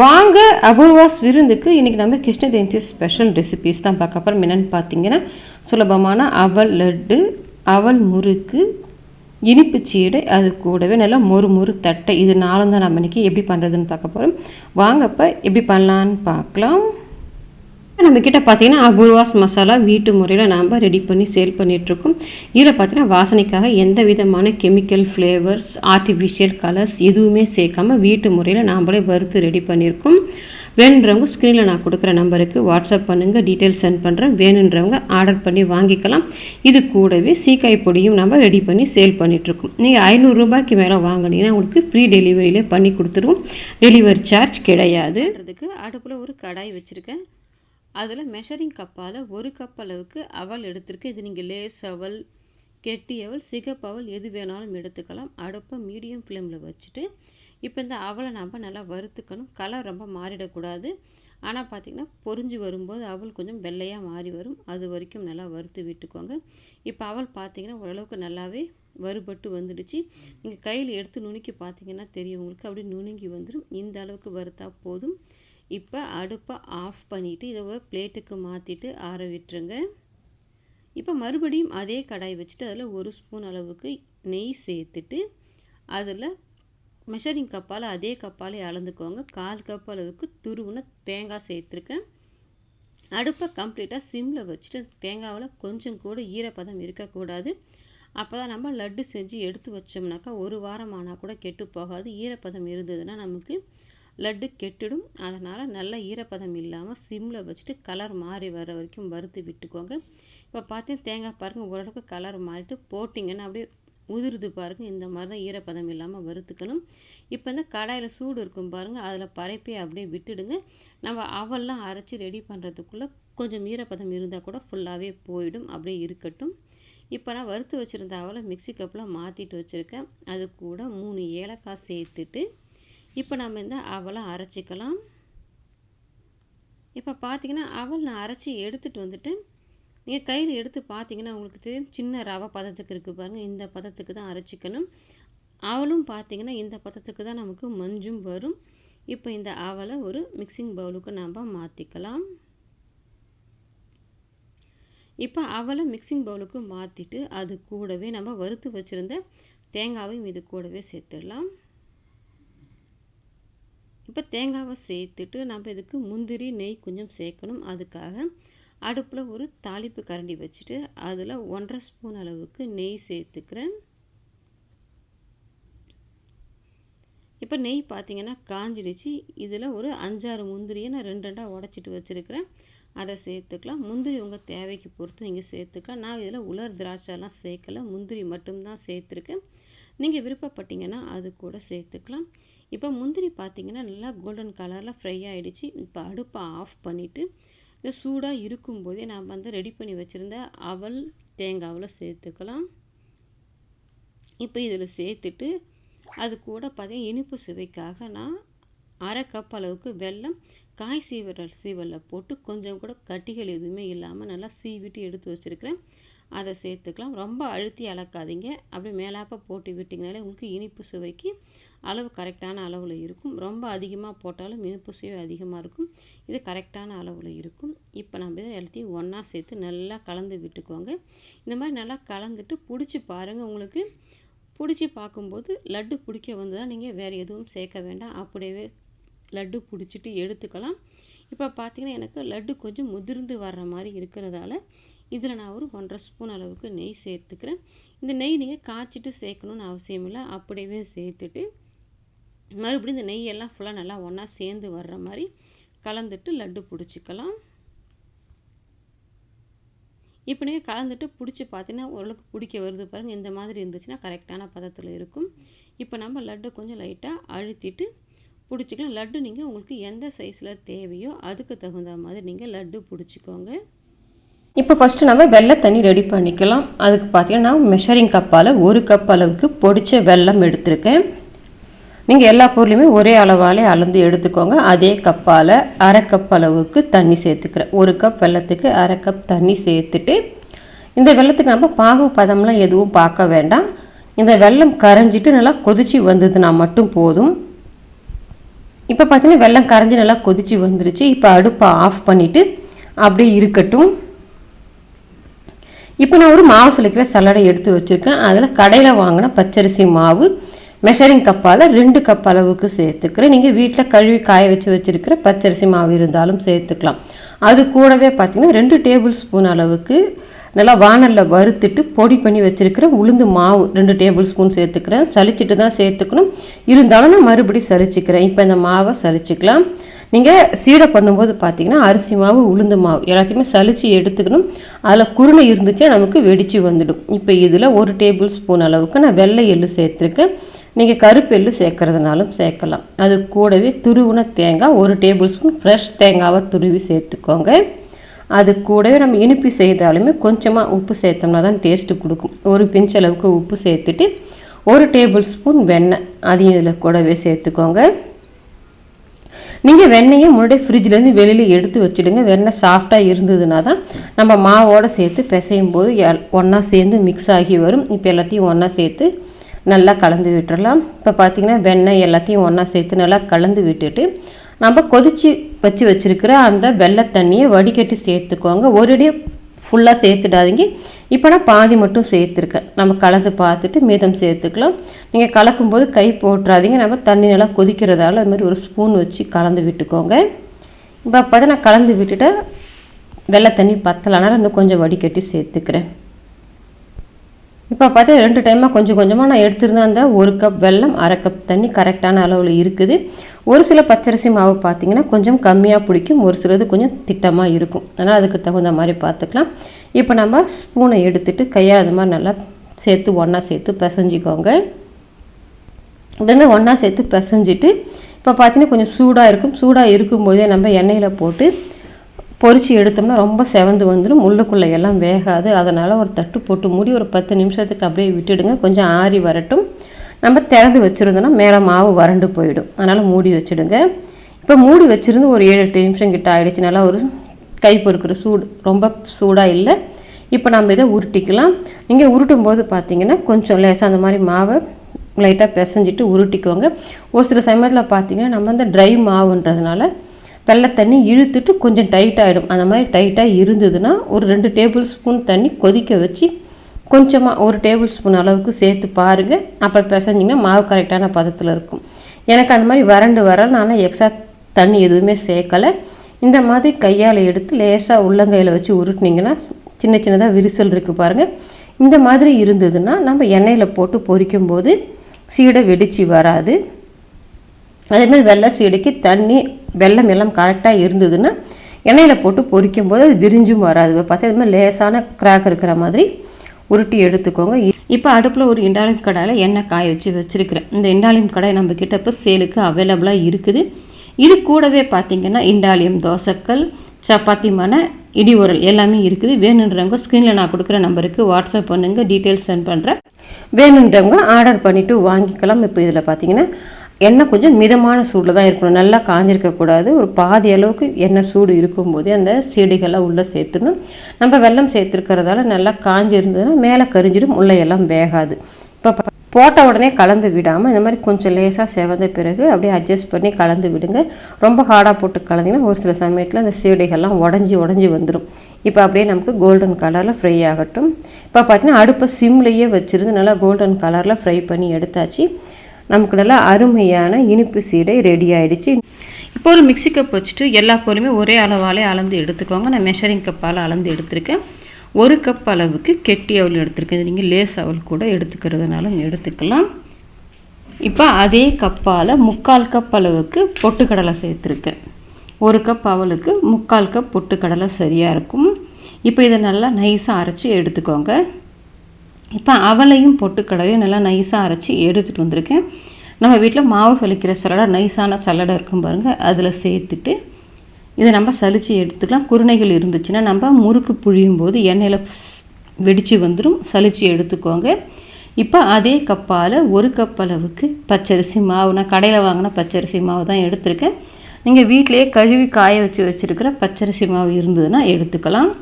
வாங்க அபூர்வாஸ் விருந்துக்கு இன்றைக்கி நம்ம கிருஷ்ண ஜெயந்தி ஸ்பெஷல் ரெசிபீஸ் தான் பார்க்க போகிறோம் என்னென்னு பார்த்தீங்கன்னா சுலபமான அவல் லட்டு அவல் முறுக்கு இனிப்பு சீடை அது கூடவே நல்லா மொறு மொறு தட்டை. இது நாளும் தான் நம்ம இன்றைக்கி எப்படி பண்ணுறதுன்னு பார்க்க போகிறோம் வாங்கப்போ எப்படி பண்ணலான்னு பார்க்கலாம். நம்ம கிட்ட பார்த்தீங்கன்னா அபூர்வாஸ் மசாலா வீட்டு முறையில் நாம் ரெடி பண்ணி சேல் பண்ணிகிட்ருக்கோம் இதில் பார்த்தீங்கன்னா வாசனைக்காக எந்த விதமான கெமிக்கல் ஃப்ளேவர்ஸ் ஆர்டிஃபிஷியல் கலர்ஸ் எதுவுமே சேர்க்காம வீட்டு முறையில் நாம்ளே வறுத்து ரெடி பண்ணியிருக்கோம். வேணுன்றவங்க ஸ்க்ரீனில் நான் கொடுக்குற நம்பருக்கு வாட்ஸ்அப் பண்ணுங்கள் டீட்டெயில்ஸ் சென்ட் பண்ணுறேன் வேணுன்றவங்க ஆர்டர் பண்ணி வாங்கிக்கலாம். இது கூடவே சீக்காய் பொடியும் நம்ம ரெடி பண்ணி சேல் பண்ணிகிட்ருக்கோம் நீங்கள் ஐநூறுரூபாய்க்கு மேலே வாங்கினீங்கன்னா உங்களுக்கு ஃப்ரீ டெலிவரியிலே பண்ணி கொடுத்துருவோம். டெலிவரி சார்ஜ் கிடையாது. அதுக்கு அடுப்பில் ஒரு கடாய் வச்சுருக்கேன். அதில் மெஷரிங் கப்பால் ஒரு கப் அளவுக்கு அவல் எடுத்திருக்கு. இது நீங்கள் லேஸ் அவல் கெட்டி அவல் சிகப்பு அவல் எது வேணாலும் எடுத்துக்கலாம். அடுப்பை மீடியம் ஃப்ளேமில் வச்சுட்டு இப்போ இந்த அவலை நம்ம நல்லா வறுத்துக்கணும். கலர் ரொம்ப மாறிடக்கூடாது. ஆனால் பார்த்திங்கன்னா பொரிஞ்சு வரும்போது அவல் கொஞ்சம் வெள்ளையாக மாறி வரும். அது வரைக்கும் நல்லா வறுத்து விட்டுக்கோங்க. இப்போ அவல் பார்த்திங்கன்னா ஓரளவுக்கு நல்லாவே வறுபட்டு வந்துடுச்சு. நீங்கள் கையில் எடுத்து நுணுக்கி பார்த்தீங்கன்னா தெரியும் உங்களுக்கு. அப்படி நுணுங்கி வந்துடும் இந்த அளவுக்கு வறுத்தா போதும். இப்போ அடுப்பை ஆஃப் பண்ணிவிட்டு இதை ஒரு பிளேட்டுக்கு மாற்றிட்டு ஆற விட்டுருங்க. இப்போ மறுபடியும் அதே கடாய் வச்சுட்டு அதில் ஒரு ஸ்பூன் அளவுக்கு நெய் சேர்த்துட்டு அதில் மெஷரிங் கப்பால் அதே கப்பாலே அளந்துக்கோங்க. கால் கப் அளவுக்கு துருவுன தேங்காய் சேர்த்துருக்கேன். அடுப்பை கம்ப்ளீட்டாக சிம்மில் வச்சுட்டு தேங்காவில் கொஞ்சம் கூட ஈரப்பதம் இருக்கக்கூடாது. அப்போ தான் நம்ம லட்டு செஞ்சு எடுத்து வச்சோம்னாக்கா ஒரு வாரம் ஆனால் கூட கெட்டு போகாது. ஈரப்பதம் இருந்ததுன்னா நமக்கு லட்டு கெட்டுடும். அதனால் நல்ல ஈரப்பதம் இல்லாமல் சிம்மில் வச்சுட்டு கலர் மாறி வர வரைக்கும் வறுத்து விட்டுக்கோங்க. இப்போ பார்த்தீங்கன்னா தேங்காய் பாருங்கள் ஓரளவுக்கு கலர் மாறிட்டு போட்டிங்கன்னா அப்படியே உதிருது பாருங்கள் இந்த மாதிரி தான் ஈரப்பதம் இல்லாமல் வறுத்துக்கணும். இப்போ இந்த கடாயில் சூடு இருக்கும் பாருங்கள் அதில் பரப்பி அப்படியே விட்டுடுங்க. நம்ம அவெல்லாம் அரைச்சி ரெடி பண்ணுறதுக்குள்ளே கொஞ்சம் ஈரப்பதம் இருந்தால் கூட ஃபுல்லாகவே போயிடும் அப்படியே இருக்கட்டும். இப்போ நான் வறுத்து வச்சுருந்த அவலை மிக்சி கப்பில் மாற்றிட்டு வச்சுருக்கேன். அது கூட மூணு ஏலக்காய் சேர்த்துட்டு இப்போ நம்ம இந்த அவலை அரைச்சிக்கலாம். இப்போ பார்த்தீங்கன்னா அவல் நான் அரைச்சி எடுத்துகிட்டு வந்துட்டு நீங்கள் கையில் எடுத்து பார்த்தீங்கன்னா உங்களுக்கு தெரியும் சின்ன ரவை பதத்துக்கு இருக்குது பாருங்கள் இந்த பதத்துக்கு தான் அரைச்சிக்கணும். அவலும் பார்த்தீங்கன்னா இந்த பதத்துக்கு தான் நமக்கு மஞ்சும் வரும். இப்போ இந்த அவலை ஒரு மிக்சிங் பவுலுக்கு நம்ம மாற்றிக்கலாம் இப்போ அவலை மிக்சிங் பவுலுக்கு மாற்றிட்டு அது கூடவே நம்ம வறுத்து வச்சுருந்த தேங்காவையும் இது கூடவே சேர்த்துடலாம். இப்போ தேங்காவை சேர்த்துட்டு நம்ம இதுக்கு முந்திரி நெய் கொஞ்சம் சேர்க்கணும். அதுக்காக அடுப்பில் ஒரு தாளிப்பு கரண்டி வச்சுட்டு அதில் ஒன்றரை ஸ்பூன் அளவுக்கு நெய் சேர்த்துக்கிறேன். இப்போ நெய் பார்த்திங்கன்னா காஞ்சிடுச்சு. இதில் ஒரு அஞ்சாறு முந்திரியை நான் ரெண்டு ரெண்டாக உடச்சிட்டு வச்சுருக்கிறேன். அதை சேர்த்துக்கலாம். முந்திரி உங்கள் தேவைக்கு பொறுத்து நீங்கள் சேர்த்துக்கலாம். நான் இதில் உலர் திராட்சைலாம் சேர்க்கலை. முந்திரி மட்டும்தான் சேர்த்துருக்கேன். நீங்கள் விருப்பப்பட்டீங்கன்னா அது கூட சேர்த்துக்கலாம். இப்போ முந்திரி பார்த்தீங்கன்னா நல்லா கோல்டன் கலரில் ஃப்ரை ஆகிடுச்சு இப்போ அடுப்பை ஆஃப் பண்ணிவிட்டு இந்த சூடாக இருக்கும்போதே நான் வந்து ரெடி பண்ணி வச்சுருந்த அவல் தேங்காவில் சேர்த்துக்கலாம். இப்போ இதில் சேர்த்துட்டு அது கூட பார்த்தீங்கன்னா இனிப்பு சுவைக்காக நான் அரை கப் அளவுக்கு வெல்லம் காய் சீவரல் சீவலில் போட்டு கொஞ்சம் கூட கட்டிகள் எதுவுமே இல்லாமல் நல்லா சீவிட்டு எடுத்து வச்சுருக்கிறேன். அதை சேர்த்துக்கலாம். ரொம்ப அழுத்தி அளக்காதீங்க. அப்படியே மேலாப்ப போட்டு விட்டிங்கனாலே உங்களுக்கு இனிப்பு சுவைக்கு அளவு கரெக்டான அளவில் இருக்கும். ரொம்ப அதிகமாக போட்டாலும் இனிப்பு சுவை அதிகமாக இருக்கும். இது கரெக்டான அளவில் இருக்கும். இப்போ நம்ம இதை எல்லாத்தையும் ஒன்றா சேர்த்து நல்லா கலந்து விட்டுக்கோங்க. இந்த மாதிரி நல்லா கலந்துட்டு பிடிச்சி பாருங்கள் உங்களுக்கு பிடிச்சி பார்க்கும்போது லட்டு பிடிக்க வந்ததாக நீங்கள் வேறு எதுவும் சேர்க்க வேண்டாம். அப்படியே லட்டு பிடிச்சிட்டு எடுத்துக்கலாம். இப்போ பார்த்திங்கன்னா எனக்கு லட்டு கொஞ்சம் முதிர்ந்து வர்ற மாதிரி இருக்கிறதால இதில் நான் ஒரு ஒன்றரை ஸ்பூன் அளவுக்கு நெய் சேர்த்துக்கிறேன். இந்த நெய் நீங்கள் காய்ச்சிட்டு சேர்க்கணுன்னு அவசியம் இல்லை. அப்படியே சேர்த்துட்டு மறுபடியும் இந்த நெய்யெல்லாம் ஃபுல்லாக நல்லா ஒன்றா சேர்ந்து வர்ற மாதிரி கலந்துட்டு லட்டு பிடிச்சிக்கலாம். இப்போ நீங்கள் கலந்துட்டு பிடிச்சி பார்த்தீங்கன்னா ஓரளவுக்கு பிடிக்க வருது பாருங்கள் இந்த மாதிரி இருந்துச்சுன்னா கரெக்டான பதத்தில் இருக்கும். இப்போ நம்ம லட்டு கொஞ்சம் லைட்டாக அழுத்திட்டு பிடிச்சிக்கலாம். லட்டு நீங்கள் உங்களுக்கு எந்த சைஸில் தேவையோ அதுக்கு தகுந்த மாதிரி நீங்கள் லட்டு பிடிச்சிக்கோங்க. இப்போ ஃபஸ்ட்டு நம்ம வெள்ளை தண்ணி ரெடி பண்ணிக்கலாம். அதுக்கு பார்த்தீங்கன்னா நான் மெஷரிங் கப்பால் ஒரு கப் அளவுக்கு பொடிச்ச வெல்லம் எடுத்திருக்கேன். நீங்கள் எல்லா பொருளையுமே ஒரே அளவாலே அளந்து எடுத்துக்கோங்க. அதே கப்பால் அரை கப் அளவுக்கு தண்ணி சேர்த்துக்கிறேன். ஒரு கப் வெள்ளத்துக்கு அரை கப் தண்ணி சேர்த்துட்டு இந்த வெள்ளத்துக்கு நம்ம பாகு பதம்லாம் எதுவும் பார்க்க வேண்டாம். இந்த வெள்ளம் கரைஞ்சிட்டு நல்லா கொதிச்சு வந்ததுன்னா மட்டும் போதும். இப்போ பார்த்தீங்கன்னா வெள்ளம் கரைஞ்சி நல்லா கொதிச்சு வந்துருச்சு. இப்போ அடுப்பை ஆஃப் பண்ணிவிட்டு அப்படியே இருக்கட்டும். இப்போ நான் ஒரு மாவு சலிக்கிற சல்லடை எடுத்து வச்சுருக்கேன். அதில் கடையில் வாங்கின பச்சரிசி மாவு மெஷரிங் கப்பால் ரெண்டு கப் அளவுக்கு சேர்த்துக்கிறேன். நீங்கள் வீட்டில் கழுவி காய வச்சு வச்சுருக்கிற பச்சரிசி மாவு இருந்தாலும் சேர்த்துக்கலாம். அது கூடவே பார்த்திங்கன்னா ரெண்டு டேபிள் ஸ்பூன் அளவுக்கு நல்லா வானலில் வறுத்துட்டு பொடி பண்ணி வச்சுருக்கிற உளுந்து மாவு ரெண்டு டேபிள் ஸ்பூன் சேர்த்துக்கிறேன். சலிச்சிட்டு தான் சேர்த்துக்கணும். இருந்தாலும் நான் மறுபடியும் சளிச்சிக்கிறேன். இப்போ இந்த மாவை சளிச்சிக்கலாம். நீங்கள் சீடை பண்ணும்போது பார்த்தீங்கன்னா அரிசி மாவு உளுந்து மாவு எல்லாத்தையுமே சலித்து எடுத்துக்கணும். அதில் குருணை இருந்துச்சா நமக்கு வெடித்து வந்துடும். இப்போ இதில் ஒரு டேபிள் ஸ்பூன் அளவுக்கு நான் வெள்ளை எள்ளு சேர்த்துருக்கேன். நீங்கள் கருப்பு எள்ளு சேர்க்குறதுனாலும் சேர்க்கலாம். அது கூடவே துருவுன தேங்காய் ஒரு டேபிள் ஸ்பூன் ஃப்ரெஷ் தேங்காவை துருவி சேர்த்துக்கோங்க. அது கூடவே நம்ம இனிப்பு செய்தாலுமே கொஞ்சமாக உப்பு சேர்த்தோம்னா தான் டேஸ்ட்டு கொடுக்கும். ஒரு பிஞ்ச் அளவுக்கு உப்பு சேர்த்துட்டு ஒரு டேபிள் ஸ்பூன் வெண்ணெய் அதையும் இதில் கூடவே சேர்த்துக்கோங்க. நீங்கள் வெண்ணெயை முன்னாடியே ஃப்ரிட்ஜ்லேருந்து வெளியில் எடுத்து வச்சுடுங்க. வெண்ணெய் சாஃப்டாக இருந்ததுன்னா தான் நம்ம மாவோடு சேர்த்து பிசையும் போது ஒன்றா சேர்ந்து மிக்ஸ் ஆகி வரும். இப்போ எல்லாத்தையும் ஒன்றா சேர்த்து நல்லா கலந்து விட்டுறலாம். இப்போ பார்த்திங்கன்னா வெண்ணெய் எல்லாத்தையும் ஒன்றா சேர்த்து நல்லா கலந்து விட்டுட்டு நம்ம கொதித்து வச்சு வச்சுருக்கிற அந்த வெள்ளை தண்ணியை வடிகட்டி சேர்த்துக்கோங்க. ஒரேடியாக ஃபுல்லாக சேர்த்துடாதீங்க. இப்போ நான் பாதி மட்டும் சேர்த்துருக்கேன். நம்ம கலந்து பார்த்துட்டு மீதம் சேர்த்துக்கலாம். நீங்கள் கலக்கும்போது கை போட்டுறாதீங்க. நம்ம தண்ணி நல்லா கொதிக்கிறதால அது மாதிரி ஒரு ஸ்பூன் வச்சு கலந்து விட்டுக்கோங்க. இப்போ அப்போ நான் கலந்து விட்டுட்டேன் வெள்ளை தண்ணி பத்தலைனால இன்னும் கொஞ்சம் வடிகட்டி சேர்த்துக்கிறேன். இப்போ பார்த்தா ரெண்டு டைமாக கொஞ்சம் கொஞ்சமாக நான் எடுத்துருந்தா அந்த ஒரு கப் வெல்லம் அரை கப் தண்ணி கரெக்டான அளவில் இருக்குது. ஒரு சில பச்சரிசி மாவு பார்த்திங்கன்னா கொஞ்சம் கம்மியாக பிடிக்கும் ஒரு சிலது கொஞ்சம் திட்டமாக இருக்கும். அதனால் அதுக்கு தகுந்த மாதிரி பார்த்துக்கலாம் இப்போ நம்ம ஸ்பூனை எடுத்துகிட்டு கையால் அது மாதிரி நல்லா சேர்த்து ஒன்றா சேர்த்து பிசைஞ்சிக்கோங்க. உடனே ஒன்றா சேர்த்து பிசைஞ்சிட்டு இப்போ பார்த்தீங்கன்னா கொஞ்சம் சூடாக இருக்கும். சூடாக இருக்கும்போதே நம்ம எண்ணெயில் போட்டு பொறிச்சு எடுத்தோம்னா ரொம்ப செவந்து வந்துடும் உள்ளுக்குள்ளே எல்லாம் வேகாது. அதனால் ஒரு தட்டு போட்டு மூடி ஒரு பத்து நிமிஷத்துக்கு அப்படியே விட்டுடுங்க. கொஞ்சம் ஆறி வரட்டும். நம்ம திறந்து வச்சுருந்தோன்னா மேலே மாவு வறண்டு போயிடும். அதனால் மூடி வச்சுடுங்க. இப்போ மூடி வச்சுருந்து ஒரு ஏழு எட்டு நிமிஷம் கிட்ட ஆகிடுச்சு நல்லா ஒரு கை பொறுக்கிற சூடு ரொம்ப சூடாக இல்லை. இப்போ நம்ம இதை உருட்டிக்கலாம். இங்கே உருட்டும் போது பார்த்திங்கன்னா கொஞ்சம் லேசாக அந்த மாதிரி மாவை லைட்டாக பிசைஞ்சிட்டு உருட்டிக்கோங்க. ஒரு சில சமயத்தில் பார்த்தீங்கன்னா நம்ம இந்த ட்ரை மாவுன்றதுனால வெள்ளை தண்ணி இழுத்துட்டு கொஞ்சம் டைட்டாகிடும் அந்த மாதிரி டைட்டாக இருந்ததுன்னா ஒரு ரெண்டு டேபிள் ஸ்பூன் தண்ணி கொதிக்க வச்சு கொஞ்சமாக ஒரு டேபிள் ஸ்பூன் அளவுக்கு சேர்த்து பாருங்கள் அப்போ பிசைஞ்சிங்கன்னா மாவு கரெக்டான பதத்தில் இருக்கும். எனக்கு அந்த மாதிரி வறண்டு வர நான் எக்ஸ்ட்ரா தண்ணி எதுவுமே சேர்க்கலை. இந்த மாதிரி கையால் எடுத்து லேசாக உள்ளங்கையில் வச்சு உருட்டினீங்கன்னா சின்ன சின்னதாக விரிசல் இருக்குது பாருங்கள் இந்த மாதிரி இருந்ததுன்னா நம்ம எண்ணெயில் போட்டு பொரிக்கும் போது சீடை வெடித்து வராது. அதேமாதிரி வெள்ளை சீடைக்கு தண்ணி வெள்ளம் எல்லாம் கரெக்டாக இருந்ததுன்னா எண்ணெயில் போட்டு பொரிக்கும் போது அது விரிஞ்சும் வராது. பார்த்தா இது மாதிரி லேசான கிராக் இருக்கிற மாதிரி உருட்டி எடுத்துக்கோங்க. இப்போ அடுப்பில் ஒரு இண்டாலியம் கடாயில் எண்ணெய் காய வச்சு வச்சுருக்கிறேன். இந்த இண்டாலியம் கடாய் நம்ம கிட்ட இப்போ சேலுக்கு அவைலபிளாக இருக்குது. இது கூடவே பார்த்திங்கன்னா இண்டாலியம் தோசைக்கல் சப்பாத்தி மனை இடி உரல் எல்லாமே இருக்குது. வேணுன்றவங்க ஸ்க்ரீனில் நான் கொடுக்குற நம்பருக்கு வாட்ஸ்அப் பண்ணுங்கள் டீட்டெயில்ஸ் சென்ட் பண்ணுறேன் வேணுன்றவங்க ஆர்டர் பண்ணிவிட்டு வாங்கிக்கலாம். இப்போ இதில் பார்த்தீங்கன்னா எண்ணெய் கொஞ்சம் மிதமான சூடில் தான் இருக்கணும். நல்லா காஞ்சிருக்கக்கூடாது ஒரு பாதி அளவுக்கு எண்ணெய் சூடு இருக்கும்போதே அந்த செடிகள்லாம் உள்ளே சேர்த்துணும் நம்ம வெள்ளம் சேர்த்துருக்கிறதால நல்லா காஞ்சிருந்ததுன்னா மேலே கரிஞ்சிடும் உள்ளே எல்லாம் வேகாது. இப்போ போட்ட உடனே கலந்து விடாமல் இந்த மாதிரி கொஞ்சம் லேசாக செவந்த பிறகு அப்படியே அட்ஜஸ்ட் பண்ணி கலந்து விடுங்க. ரொம்ப ஹார்டாக போட்டு கலந்திங்கன்னா ஒரு சில சமயத்தில் அந்த சீடைகள்லாம் உடஞ்சி உடஞ்சி வந்துடும் இப்போ அப்படியே நமக்கு கோல்டன் கலரில் ஃப்ரை ஆகட்டும். இப்போ பார்த்தீங்கன்னா அடுப்பை சிம்லேயே வச்சுருந்து நல்லா கோல்டன் கலரில் ஃப்ரை பண்ணி எடுத்தாச்சு. நமக்கு நல்லா அருமையான இனிப்பு சீடை ரெடி ஆகிடுச்சு இப்போ ஒரு மிக்சி கப் வச்சுட்டு எல்லா பொருளுமே ஒரே அளவாலே அளந்து எடுத்துக்கோங்க. நான் மெஷரிங் கப்பால் அளந்து எடுத்திருக்கேன். ஒரு கப் அளவுக்கு கெட்டி அவல் எடுத்திருக்கேன். நீங்கள் லேஸ் அவல் கூட எடுத்துக்கிறதுனாலும் எடுத்துக்கலாம். இப்போ அதே கப்பால் முக்கால் கப் அளவுக்கு பொட்டுக்கடலை சேர்த்துருக்கேன். ஒரு கப் அவளுக்கு முக்கால் கப் பொட்டுக்கடலை சரியாக இருக்கும். இப்போ இதை நல்லா நைஸாக அரைச்சி எடுத்துக்கோங்க. இப்போ அவளையும் பொட்டுக்கடலையும் நல்லா நைஸாக அரைச்சி எடுத்துகிட்டு வந்திருக்கேன். நம்ம வீட்டில் மாவு சலிக்கிற சலடாக நைஸான சலடை இருக்கும் பாருங்கள் அதில் சேர்த்துட்டு இதை நம்ம சலித்து எடுத்துக்கலாம். குருணைகள் இருந்துச்சுன்னா நம்ம முறுக்கு புழியும் போது எண்ணெயில் வெடித்து வந்துடும் சலித்து எடுத்துக்கோங்க. இப்போ அதே கப்பால் ஒரு கப் அளவுக்கு பச்சரிசி மாவு. நான் கடையில் வாங்கின பச்சரிசி மாவு தான் எடுத்திருக்கேன். நீங்கள் வீட்டிலையே கழுவி காய வச்சு வச்சுருக்கிற பச்சரிசி மாவு இருந்ததுன்னா எடுத்துக்கலாம்.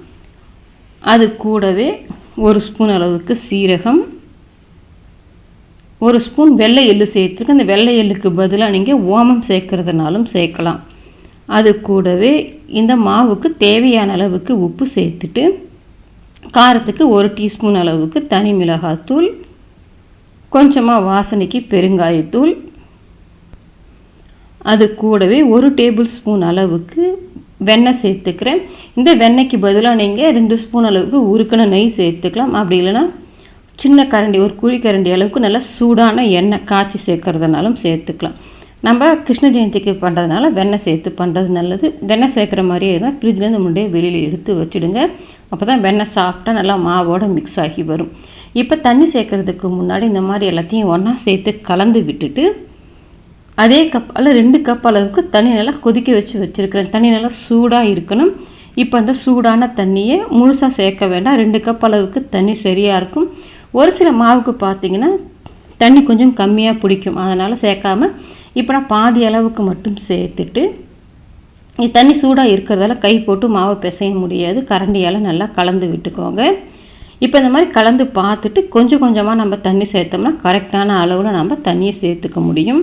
அது கூடவே ஒரு ஸ்பூன் அளவுக்கு சீரகம் ஒரு ஸ்பூன் வெள்ளை எள்ளு சேர்த்துருக்கு அந்த வெள்ளை எள்ளுக்கு பதிலாக நீங்கள் ஓமம் சேர்க்கறதுனாலும் சேர்க்கலாம். அது கூடவே இந்த மாவுக்கு தேவையான அளவுக்கு உப்பு சேர்த்துட்டு காரத்துக்கு ஒரு டீஸ்பூன் அளவுக்கு தனி மிளகாத்தூள் கொஞ்சமாக வாசனைக்கு பெருங்காயத்தூள். அது கூடவே ஒரு டேபிள் ஸ்பூன் அளவுக்கு வெண்ணெய் சேர்த்துக்கிறேன். இந்த வெண்ணெய்க்கு பதிலாக நீங்கள் ரெண்டு ஸ்பூன் அளவுக்கு உருக்கின நெய் சேர்த்துக்கலாம். அப்படி இல்லைன்னா சின்ன கரண்டி ஒரு குழி கரண்டி அளவுக்கு நல்லா சூடான எண்ணெய் காய்ச்சி சேர்க்கறதுனாலும் சேர்த்துக்கலாம். நம்ம கிருஷ்ண ஜெயந்திக்கு பண்ணுறதுனால வெண்ணெய் சேர்த்து பண்ணுறது நல்லது. வெண்ணெய் சேர்க்குற மாதிரியே இருந்தால் ஃப்ரிட்ஜ்லேருந்து முன்னே வெளியில் எடுத்து வச்சுடுங்க. அப்போ தான் வெண்ணெய் சாப்பிட்டா நல்லா மாவோடு மிக்ஸ் ஆகி வரும். இப்போ தண்ணி சேர்க்குறதுக்கு முன்னாடி இந்த மாதிரி எல்லாத்தையும் ஒன்றா சேர்த்து கலந்து விட்டுட்டு அதே கப் அல்ல ரெண்டு கப் அளவுக்கு தண்ணி நல்லா கொதிக்க வச்சு வச்சுருக்கிறேன். தண்ணி நல்லா சூடாக இருக்கணும். இப்போ அந்த சூடான தண்ணியை முழுசாக சேர்க்க வேண்டாம். ரெண்டு கப் அளவுக்கு தண்ணி சரியாக இருக்கும். ஒரு சில மாவுக்கு பார்த்தீங்கன்னா தண்ணி கொஞ்சம் கம்மியாக பிடிக்கும். அதனால் சேர்க்காம இப்போ நான் பாதி அளவுக்கு மட்டும் சேர்த்துட்டு இது தண்ணி சூடாக இருக்கிறதால கை போட்டு மாவை பிசைய முடியாது. கரண்டியால் நல்லா கலந்து விட்டுக்கோங்க. இப்போ இந்த மாதிரி கலந்து பார்த்துட்டு கொஞ்சம் கொஞ்சமாக நம்ம தண்ணி சேர்த்தோம்னா கரெக்டான அளவில் நம்ம தண்ணியை சேர்த்துக்க முடியும்.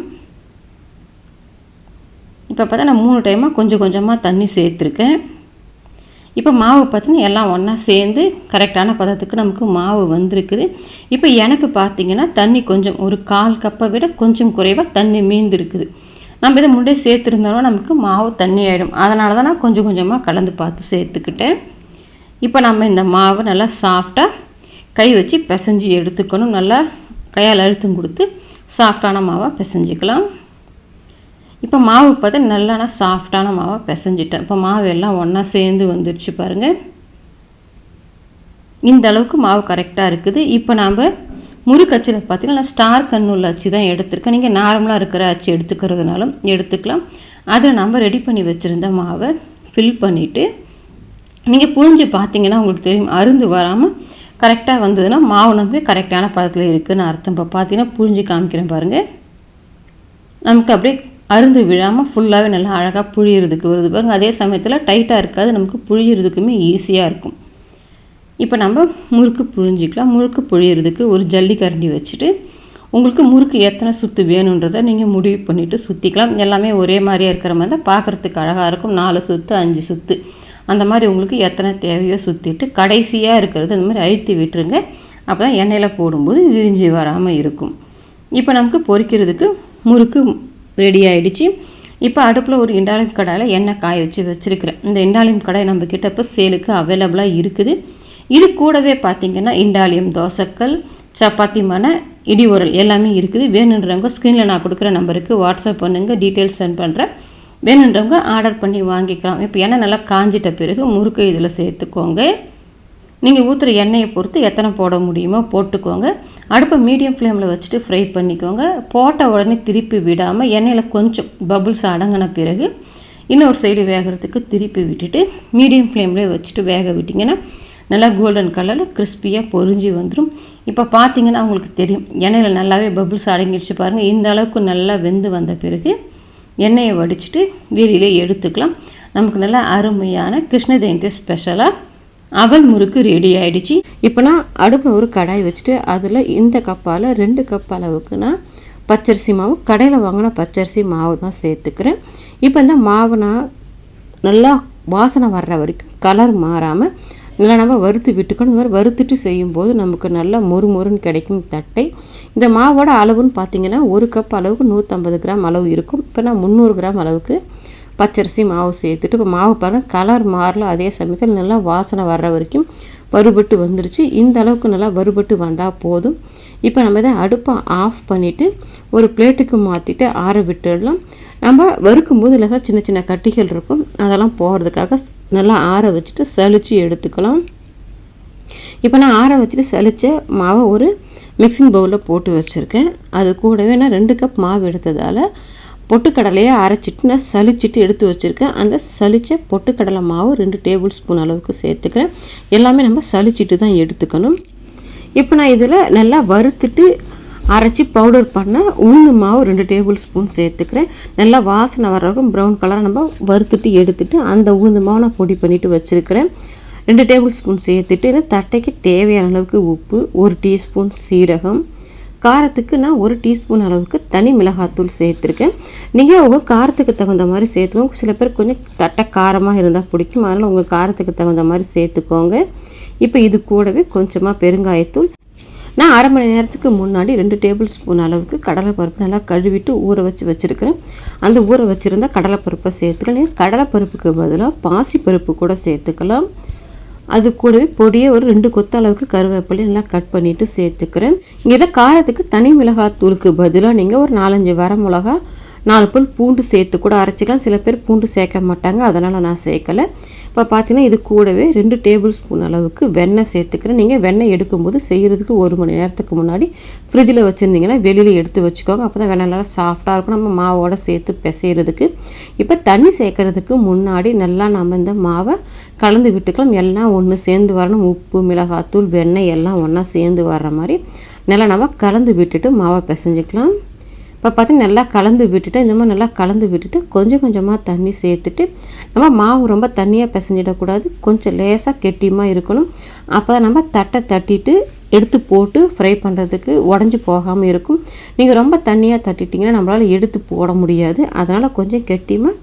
இப்போ பார்த்தா நான் மூணு டைமாக கொஞ்சம் கொஞ்சமாக தண்ணி சேர்த்துருக்கேன். இப்போ மாவு பார்த்தீங்கன்னா எல்லாம் ஒன்றா சேர்ந்து கரெக்டான பதத்துக்கு நமக்கு மாவு வந்திருக்குது. இப்போ எனக்கு பார்த்தீங்கன்னா தண்ணி கொஞ்சம் ஒரு கால் கப்பை விட கொஞ்சம் குறைவாக தண்ணி மீந்திருக்குது. நம்ம இதை முன்னே சேர்த்துருந்தாலும் நமக்கு மாவு தண்ணி ஆகிடும் அதனால தான் நான் கொஞ்சம் கொஞ்சமாக கலந்து பார்த்து சேர்த்துக்கிட்டேன். இப்போ நம்ம இந்த மாவை நல்லா சாஃப்டாக கை வச்சு பிசைஞ்சு எடுத்துக்கணும். நல்லா கையால் அழுத்தம் கொடுத்து சாஃப்டான மாவாக பிசைஞ்சிக்கலாம். இப்போ மாவு பார்த்தா நல்லா நான் சாஃப்டான மாவாக பிசைஞ்சிட்டேன். இப்போ மாவு எல்லாம் ஒன்றா சேர்ந்து வந்துடுச்சு பாருங்கள் இந்த அளவுக்கு மாவு கரெக்டாக இருக்குது. இப்போ நாம் முறுக்கச்சில் பார்த்தீங்கன்னா ஸ்டார் கண்ணுள்ள அச்சு தான் எடுத்திருக்கேன். நீங்கள் நார்மலாக இருக்கிற அச்சு எடுத்துக்கிறதுனாலும் எடுத்துக்கலாம். அதில் நம்ம ரெடி பண்ணி வச்சுருந்த மாவை ஃபில் பண்ணிவிட்டு நீங்கள் புழிஞ்சு பார்த்தீங்கன்னா உங்களுக்கு தெரியும் அருந்து வராமல் கரெக்டாக வந்ததுன்னா மாவு நமக்கு கரெக்டான பதத்தில் இருக்குதுன்னு அர்த்தம். இப்போ பார்த்தீங்கன்னா புழிஞ்சு காமிக்கிறேன் பாருங்கள் நமக்கு அப்படியே அருந்து விழாமல் ஃபுல்லாகவே நல்லா அழகாக புழியறதுக்கு வருது பாருங்க. அதே சமயத்தில் டைட்டாக இருக்காது. நமக்கு புழியறதுக்குமே ஈஸியாக இருக்கும். இப்போ நம்ம முறுக்கு புழிஞ்சிக்கலாம். முறுக்கு புழியறதுக்கு ஒரு ஜல்லிக்கரண்டி வச்சுட்டு உங்களுக்கு முறுக்கு எத்தனை சுற்று வேணுன்றதை நீங்கள் முடிவு பண்ணிவிட்டு சுற்றிக்கலாம் எல்லாமே ஒரே மாதிரியாக இருக்கிற மாதிரி தான் பார்க்குறதுக்கு அழகாக இருக்கும். நாலு சுற்று அஞ்சு சுற்று அந்த மாதிரி உங்களுக்கு எத்தனை தேவையோ சுற்றிட்டு கடைசியாக இருக்கிறது இந்த மாதிரி அழுத்தி விட்டுருங்க. அப்போ தான் எண்ணெயில் போடும்போது விரிஞ்சி வராமல் இருக்கும். இப்போ நமக்கு பொறிக்கிறதுக்கு முறுக்கு ரெடி ஆகிடுச்சு இப்போ அடுப்பில் ஒரு இண்டாலியம் கடாயில் எண்ணெய் காய வச்சு வச்சுருக்கிறேன். இந்த இண்டாலியம் கடாய் நம்ம கிட்ட இப்போ சேலுக்கு அவைலபிளாக இருக்குது. இது கூடவே பார்த்திங்கன்னா இண்டாலியம் தோசைக்கல் சப்பாத்தி மனை இடி உரல் எல்லாமே இருக்குது. வேணுன்றவங்க ஸ்க்ரீனில் நான் கொடுக்குற நம்பருக்கு வாட்ஸ்அப் பண்ணுங்கள் டீட்டெயில்ஸ் சென்ட் பண்ணுறேன் வேணுன்றவங்க ஆர்டர் பண்ணி வாங்கிக்கலாம். இப்போ எண்ணெய் நல்லா காஞ்சிட்ட பிறகு முறுக்கு இதில் சேர்த்துக்கோங்க. நீங்கள் ஊற்றுற எண்ணெயை பொறுத்து எத்தனை போட முடியுமோ போட்டுக்கோங்க. அடுப்பை மீடியம் ஃப்ளேமில் வச்சுட்டு ஃப்ரை பண்ணிக்கோங்க. போட்ட உடனே திருப்பி விடாமல் எண்ணெயில் கொஞ்சம் பபுள்ஸ் அடங்கின பிறகு இன்னொரு சைடு வேகிறதுக்கு திருப்பி விட்டுட்டு மீடியம் ஃப்ளேம்லேயே வச்சுட்டு வேக விட்டிங்கன்னா நல்லா கோல்டன் கலரில் கிறிஸ்பியாக பொறிஞ்சி வந்துடும் இப்போ பார்த்தீங்கன்னா உங்களுக்கு தெரியும் எண்ணெயில் நல்லாவே பபுள்ஸ் அடங்கிடுச்சு பாருங்கள் இந்த அளவுக்கு நல்லா வெந்து வந்த பிறகு எண்ணெயை வடிச்சிட்டு வெளியிலே எடுத்துக்கலாம். நமக்கு நல்லா அருமையான கிருஷ்ண ஜெயந்தி ஸ்பெஷலாக அவல் முறுக்கு ரெடி ஆகிடுச்சு இப்போ நான் அடுப்பில் ஒரு கடாய் வச்சுட்டு அதில் இந்த கப்பால் ரெண்டு கப் அளவுக்கு நான் பச்சரிசி மாவு கடையில் வாங்கின பச்சரிசி மாவு தான் சேர்த்துக்கிறேன். இப்போ இந்த மாவு நான் நல்லா வாசனை வர்ற வரைக்கும் கலர் மாறாமல் நல்லா நம்ம வறுத்து விட்டுக்கணும். இந்த மாதிரி வறுத்துட்டு செய்யும்போது நமக்கு நல்லா மொறு மொறுன்னு கிடைக்கும் தட்டை. இந்த மாவோட அளவுன்னு பார்த்தீங்கன்னா ஒரு கப் அளவுக்கு நூற்றம்பது கிராம் அளவு இருக்கும். இப்போ நான் முந்நூறு கிராம் அளவுக்கு பச்சரிசி மாவு சேர்த்துட்டு இப்போ மாவு பாருங்கள் கலர் மாறல அதே சமயத்தில் நல்லா வாசனை வர்ற வரைக்கும் வறுபட்டு வந்துருச்சு. இந்த அளவுக்கு நல்லா வறுபட்டு வந்தால் போதும். இப்போ நம்ம இதை அடுப்பை ஆஃப் பண்ணிவிட்டு ஒரு பிளேட்டுக்கு மாற்றிட்டு ஆற விட்டுடலாம். நம்ம வறுக்கும் போது இல்லை சின்ன சின்ன கட்டிகள் இருக்கும். அதெல்லாம் போகிறதுக்காக நல்லா ஆற வச்சுட்டு சளிச்சு எடுத்துக்கலாம். இப்போ நான் ஆற வச்சுட்டு சளிச்ச மாவை ஒரு மிக்சிங் பவுலில் போட்டு வச்சுருக்கேன். அது கூடவே நான் ரெண்டு கப் மாவு எடுத்ததால் பொட்டுக்கடலையை அரைச்சிட்டு நான் சலிச்சிட்டு எடுத்து வச்சுருக்கேன். அந்த சலித்த பொட்டுக்கடலை மாவு ரெண்டு டேபிள் ஸ்பூன் அளவுக்கு சேர்த்துக்கிறேன். எல்லாமே நம்ம சலிச்சிட்டு தான் எடுத்துக்கணும். இப்போ நான் இதில் நல்லா வறுத்துட்டு அரைச்சி பவுடர் பண்ண உளுந்து மாவு ரெண்டு டேபிள் ஸ்பூன் சேர்த்துக்கிறேன். நல்லா வாசனை வர்றவரைக்கும் ப்ரௌன் கலராக நம்ம வறுத்துட்டு எடுத்துட்டு அந்த உளுந்து மாவு நான் பொடி பண்ணிவிட்டு வச்சுருக்கிறேன். ரெண்டு டேபிள் ஸ்பூன் சேர்த்துட்டு தட்டைக்கு தேவையான அளவுக்கு உப்பு ஒரு டீஸ்பூன் சீரகம் காரத்துக்கு நான் ஒரு டீஸ்பூன் அளவுக்கு தனி மிளகாத்தூள் சேர்த்துருக்கேன். நீங்கள் உங்கள் காரத்துக்கு தகுந்த மாதிரி சேர்த்துக்கோங்க. சில பேர் கொஞ்சம் தட்டை காரமாக இருந்தால் பிடிக்கும். அதனால் உங்கள் காரத்துக்கு தகுந்த மாதிரி சேர்த்துக்கோங்க. இப்போ இது கூடவே கொஞ்சமாக பெருங்காயத்தூள். நான் அரை மணி நேரத்துக்கு முன்னாடி ரெண்டு டேபிள் ஸ்பூன் அளவுக்கு கடலைப்பருப்பு நல்லா கழுவிட்டு ஊற வச்சு வச்சுருக்கிறேன். அந்த ஊற வச்சுருந்தா கடலைப்பருப்பை சேர்த்துக்கலாம். கடலைப்பருப்புக்கு பதிலாக பாசிப்பருப்பு கூட சேர்த்துக்கலாம். அது கூடவே பொடியை ஒரு ரெண்டு கொத்த அளவுக்கு கருவேப்பிலை நல்லா கட் பண்ணிவிட்டு சேர்த்துக்கிறேன். இதில் காரத்துக்கு தனி மிளகாத்தூளுக்கு பதிலாக நீங்கள் ஒரு நாலஞ்சு வர மிளகா நாலு பல் பூண்டு சேர்த்து கூட அரைச்சிக்கலாம். சில பேர் பூண்டு சேர்க்க மாட்டாங்க அதனால் நான் சேர்க்கலை. இப்போ பார்த்தீங்கன்னா இது கூடவே ரெண்டு டேபிள் ஸ்பூன் அளவுக்கு வெண்ணெய் சேர்த்துக்கிறேன். நீங்கள் வெண்ணெய் எடுக்கும்போது செய்கிறதுக்கு ஒரு மணி நேரத்துக்கு முன்னாடி ஃப்ரிட்ஜில் வச்சுருந்தீங்கன்னா வெளியில் எடுத்து வச்சுக்கோங்க. அப்போ தான் வெண்ணெய் நல்லா சாஃப்டாக இருக்கும். நம்ம மாவோட சேர்த்து பிசைகிறதுக்கு இப்போ தண்ணி சேர்க்கறதுக்கு முன்னாடி நல்லா நம்ம இந்த மாவை கலந்து விட்டுக்கலாம். எல்லாம் ஒன்று சேர்ந்து வரணும். உப்பு மிளகாத்தூள் வெண்ணெய் எல்லாம் ஒன்றா சேர்ந்து வர்ற மாதிரி நல்லா நம்ம கலந்து விட்டுட்டு மாவை பிசைஞ்சிக்கலாம். இப்போ பார்த்தீங்கன்னா நல்லா கலந்து விட்டுட்டு இந்த மாதிரி நல்லா கலந்து விட்டுட்டு கொஞ்சம் கொஞ்சமாக தண்ணி சேர்த்துட்டு நம்ம மாவு ரொம்ப தண்ணியாக பிசைஞ்சிடக்கூடாது. கொஞ்சம் லேசாக கெட்டியமாக இருக்கணும். அப்போ தான் நம்ம தட்டை தட்டிட்டு எடுத்து போட்டு ஃப்ரை பண்ணுறதுக்கு உடஞ்சி போகாமல் இருக்கும். நீங்கள் ரொம்ப தண்ணியாக தட்டிட்டிங்கன்னா நம்மளால் எடுத்து போட முடியாது. அதனால் கொஞ்சம் கெட்டியமாக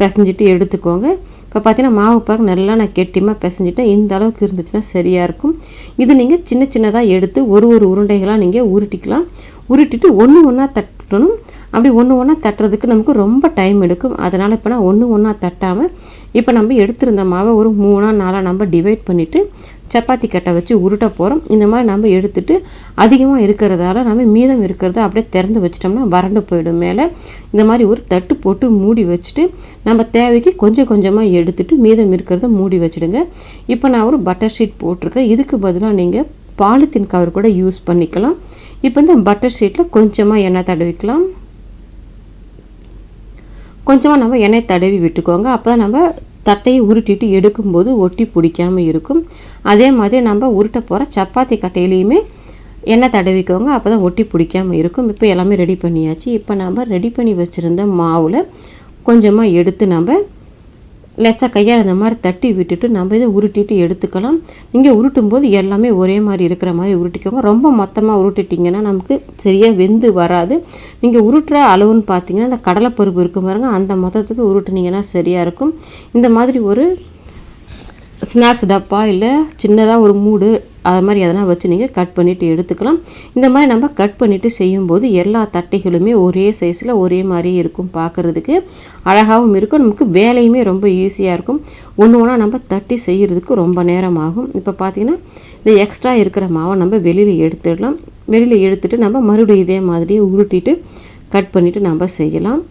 பிசைஞ்சிட்டு எடுத்துக்கோங்க. இப்போ பார்த்தீங்கன்னா மாவு பாருங்க நல்லா நான் கெட்டியமாக பிசைஞ்சிட்டேன். இந்த அளவுக்கு இருந்துச்சுன்னா சரியாக இருக்கும். இது நீங்கள் சின்ன சின்னதாக எடுத்து ஒரு ஒரு உருண்டைகளாக நீங்கள் உருட்டிக்கலாம். உருட்டிட்டு ஒன்று ஒன்றா தட் தட்டணும். அப்படி ஒன்று ஒன்றா தட்டுறதுக்கு நமக்கு ரொம்ப டைம் எடுக்கும். அதனால் இப்போ நான் ஒன்று ஒன்றா தட்டாமல் இப்போ நம்ம எடுத்திருந்த மாவை ஒரு மூணா நாளாக நம்ம டிவைட் பண்ணிவிட்டு சப்பாத்தி கட்டை வச்சு உருட்ட போகிறோம் இந்த மாதிரி நம்ம எடுத்துட்டு அதிகமாக இருக்கிறதால நம்ம மீதம் இருக்கிறத அப்படியே திறந்து வச்சிட்டோம்னா வறண்டு போயிடும் மேலே. இந்த மாதிரி ஒரு தட்டு போட்டு மூடி வச்சுட்டு நம்ம தேவைக்கு கொஞ்சம் கொஞ்சமாக எடுத்துட்டு மீதம் இருக்கிறத மூடி வச்சுடுங்க. இப்போ நான் ஒரு பட்டர் ஷீட் போட்டிருக்கேன். இதுக்கு பதிலாக நீங்கள் பாலித்தீன் கவர் கூட யூஸ் பண்ணிக்கலாம். இப்போ இந்த பட்டர் ஷீட்டில் கொஞ்சமாக எண்ணெய் தடவிக்கலாம். கொஞ்சமாக நம்ம எண்ணெய் தடவி விட்டுக்கோங்க. அப்போ தான் நம்ம தட்டையை உருட்டிட்டு எடுக்கும்போது ஒட்டி பிடிக்காமல் இருக்கும். அதே மாதிரி நம்ம உருட்ட போகிற சப்பாத்தி கட்டையிலையுமே எண்ணெய் தடவிக்கோங்க. அப்போ தான் ஒட்டி பிடிக்காமல் இருக்கும். இப்போ எல்லாமே ரெடி பண்ணியாச்சு. இப்போ நம்ம ரெடி பண்ணி வச்சுருந்த மாவில் கொஞ்சமாக எடுத்து நம்ம லேசாக கையால் இந்த மாதிரி தட்டி விட்டுட்டு நம்ம இதை உருட்டிட்டு எடுத்துக்கலாம். நீங்கள் உருட்டும் போது எல்லாமே ஒரே மாதிரி இருக்கிற மாதிரி உருட்டிக்கோங்க. ரொம்ப மொத்தமாக உருட்டிட்டிங்கன்னா நமக்கு சரியாக வெந்து வராது. நீங்கள் உருட்டுற அளவுன்னு பார்த்தீங்கன்னா இந்த கடலைப்பருப்பு இருக்கும் பாருங்கள் அந்த மொத்தத்துக்கு உருட்டுனீங்கன்னா சரியாக இருக்கும். இந்த மாதிரி ஒரு ஸ்நாக்ஸ் டப்பா இல்லை சின்னதாக ஒரு மூடு அது மாதிரி எதனா வச்சு நீங்கள் கட் பண்ணிவிட்டு எடுத்துக்கலாம். இந்த மாதிரி நம்ம கட் பண்ணிவிட்டு செய்யும்போது எல்லா தட்டைகளுமே ஒரே சைஸில் ஒரே மாதிரி இருக்கும் பார்க்குறதுக்கு அழகாகவும் இருக்கும். நமக்கு வேலையுமே ரொம்ப ஈஸியாக இருக்கும். ஒன்று ஒன்றா நம்ம தட்டி செய்கிறதுக்கு ரொம்ப நேரம் ஆகும். இப்போ பார்த்தீங்கன்னா இந்த எக்ஸ்ட்ரா இருக்கிற மாவை நம்ம வெளியில் எடுத்துடலாம். வெளியில் எடுத்துகிட்டு நம்ம மறுபடியும் இதே மாதிரி உருட்டிட்டு கட் பண்ணிவிட்டு நம்ம செய்யலாம்.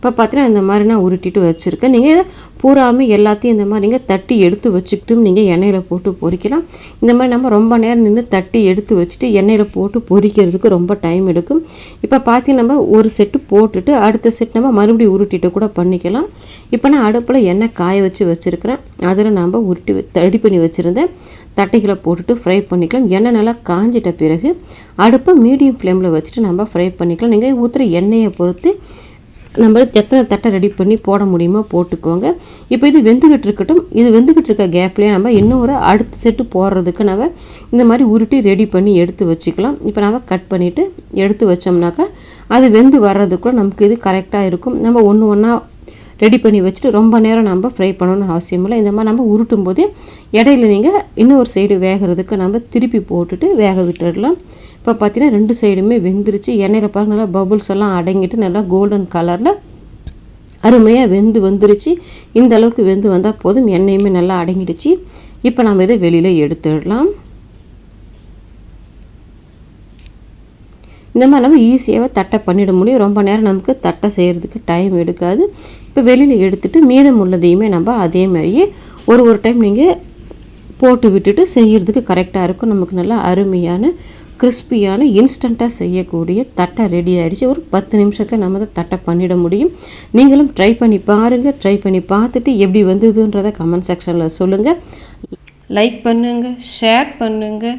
இப்போ பார்த்தீங்கன்னா இந்த மாதிரி நான் உருட்டிட்டு வச்சுருக்கேன். நீங்கள் பூராமே எல்லாத்தையும் இந்த மாதிரி நீங்கள் தட்டி எடுத்து வச்சுக்கிட்டும் நீங்கள் எண்ணெயில் போட்டு பொரிக்கலாம் இந்த மாதிரி நம்ம ரொம்ப நேரம் நின்று தட்டி எடுத்து வச்சுட்டு எண்ணெயில் போட்டு பொரிக்கிறதுக்கு ரொம்ப டைம் எடுக்கும். இப்போ பார்த்தீங்கன்னா நம்ம ஒரு செட்டு போட்டுட்டு அடுத்த செட் நம்ம மறுபடியும் உருட்டிட்டு கூட பண்ணிக்கலாம். இப்போ நான் அடுப்பில் எண்ணெய் காய வச்சு வச்சுருக்கிறேன். அதில் நம்ம உருட்டி ரெடி பண்ணி வச்சுருந்தேன். தட்டைகளை போட்டுட்டு ஃப்ரை பண்ணிக்கலாம். எண்ணெய் நல்லா காஞ்சிட்ட பிறகு அடுப்பை மீடியம் ஃப்ளேமில் வச்சுட்டு நம்ம ஃப்ரை பண்ணிக்கலாம். நீங்கள் ஊற்றுற எண்ணெயை பொறுத்து நம்ம எத்தனை தட்டை ரெடி பண்ணி போட முடியுமோ போட்டுக்கோங்க. இப்போ இது வெந்துக்கிட்டு இருக்கட்டும். இது வெந்துக்கிட்டு இருக்க கேப்லேயே நம்ம இன்னும் ஒரு அடுத்த செட்டு போடுறதுக்கு நம்ம இந்த மாதிரி உருட்டி ரெடி பண்ணி எடுத்து வச்சுக்கலாம். இப்போ நம்ம கட் பண்ணிவிட்டு எடுத்து வச்சோம்னாக்கா அது வெந்து வர்றதுக்குள்ள நமக்கு இது கரெக்டாக இருக்கும். நம்ம ஒன்று ஒன்றா ரெடி பண்ணி வச்சுட்டு ரொம்ப நேரம் நம்ம ஃப்ரை பண்ணணும்னு அவசியம் இல்லை. இந்த மாதிரி நம்ம உருட்டும் போது இடையில நீங்கள் இன்னொரு சைடு வேகிறதுக்கு நம்ம திருப்பி போட்டுட்டு வேக விட்டுடலாம். இப்போ பார்த்தீங்கன்னா ரெண்டு சைடுமே வெந்துருச்சு. எண்ணெயில் பாருங்கள் நல்லா பபுள்ஸ் எல்லாம் அடங்கிட்டு நல்லா கோல்டன் கலரில் அருமையாக வெந்து வந்துருச்சு. இந்த அளவுக்கு வெந்து வந்தால் போதும். எண்ணெயுமே நல்லா அடங்கிடுச்சு. இப்போ நம்ம இதை வெளியில் எடுத்துடலாம். இந்த மாதிரி நம்ம ஈஸியாகவே தட்டை பண்ணிட முடியும். ரொம்ப நேரம் நமக்கு தட்டை செய்கிறதுக்கு டைம் எடுக்காது. இப்போ வெளியில் எடுத்துட்டு மீதம் உள்ளதையுமே நம்ம அதே மாதிரியே ஒரு ஒரு டைம் நீங்கள் போட்டு விட்டுட்டு செய்கிறதுக்கு கரெக்டாக இருக்கும். நமக்கு நல்லா அருமையான கிறிஸ்பியான இன்ஸ்டண்ட்டாக செய்யக்கூடிய தட்டை ரெடி ஆகிடுச்சு ஒரு பத்து நிமிஷத்தில் நம்ம அதை தட்டை பண்ணிட முடியும். நீங்களும் ட்ரை பண்ணி பாருங்கள் ட்ரை பண்ணி பார்த்துட்டு எப்படி வந்ததுன்றதை கமெண்ட் செக்ஷனில் சொல்லுங்கள் லைக் பண்ணுங்கள் ஷேர் பண்ணுங்கள்